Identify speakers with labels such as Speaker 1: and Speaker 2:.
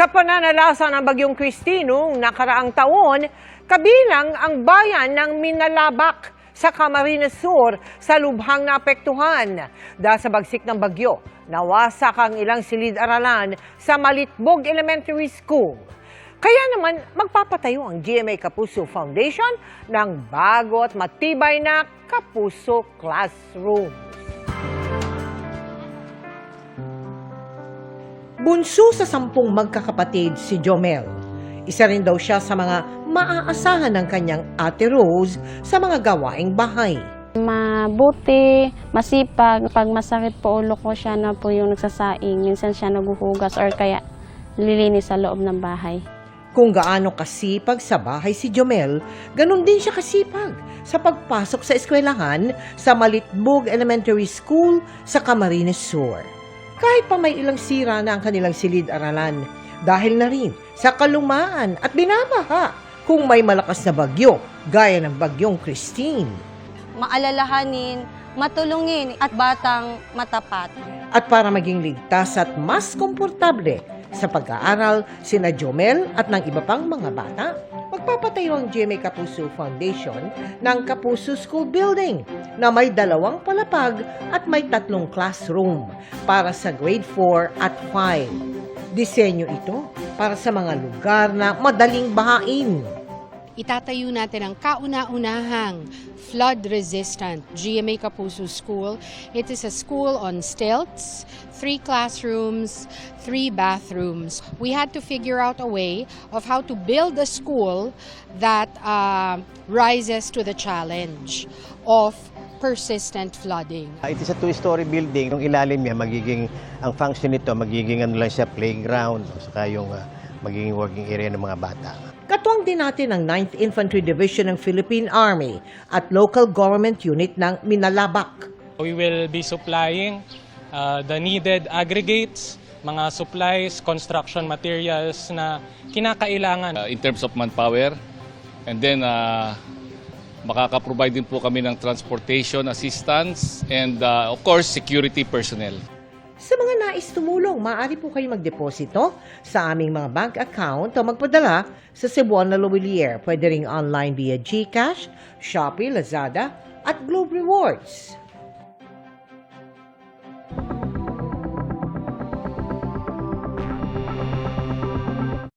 Speaker 1: Sa pananalasa ng Bagyong Christine noong nakaraang taon, kabilang ang bayan ng Minalabak sa Camarines Sur sa lubhang naapektuhan. Dahil sa bagsik ng bagyo, nawasak ang ilang silid-aralan sa Malitbog Elementary School. Kaya naman magpapatayo ang GMA Kapuso Foundation ng bago at matibay na Kapuso Classroom. Bunso sa sampung magkakapatid si Jomel. Isa rin daw siya sa mga maaasahan ng kanyang ate Rose sa mga gawaing bahay.
Speaker 2: Mabuti, masipag. Pag masakit po ulo ko, siya na po yung nagsasaing. Minsan siya naguhugas or kaya lilinis sa loob ng bahay.
Speaker 1: Kung gaano kasipag sa bahay si Jomel, ganun din siya kasipag sa pagpasok sa eskwelahan sa Malitbog Elementary School sa Camarines Sur. Kahit pa may ilang sira na ang kanilang silid-aralan, dahil na rin sa kalumaan at binabaha kung may malakas na bagyo, gaya ng bagyong Christine.
Speaker 3: maalalahanin, matulungin at batang matapat.
Speaker 1: At para maging ligtas at mas komportable sa pag-aaral, sina Jomel at ng iba pang mga bata, magpapatayo ang GMA Kapuso Foundation ng Kapuso School Building na may dalawang palapag at may tatlong classroom para sa grade 4 at 5. Disenyo ito para sa mga lugar na madaling bahain.
Speaker 4: Itatayo natin ang kauna-unahang flood-resistant GMA Kapuso School. It is a school on stilts, three classrooms, three bathrooms. We had to figure out a way of how to build a school that uh, rises to the challenge of persistent flooding.
Speaker 5: Uh, It is a two-story building. Yung ilalim niya, magiging, ang function nito, magiging ano lang siya, playground, saka yung ah, magiging working area ng mga bata.
Speaker 1: Katuwang din natin ang 9th Infantry Division ng Philippine Army at local government unit ng Minalabak.
Speaker 6: We will be supplying uh, the needed aggregates, mga supplies, construction materials na kinakailangan.
Speaker 7: uh, in terms of manpower. And then, uh, makaka-provide din po kami ng transportation assistance and uh, of course, security personnel.
Speaker 1: Sa mga nais tumulong, maaari po kayo magdeposito sa aming mga bank account o magpadala sa Cebuana Lowilier. Pwede ring online via GCash, Shopee, Lazada at Globe Rewards.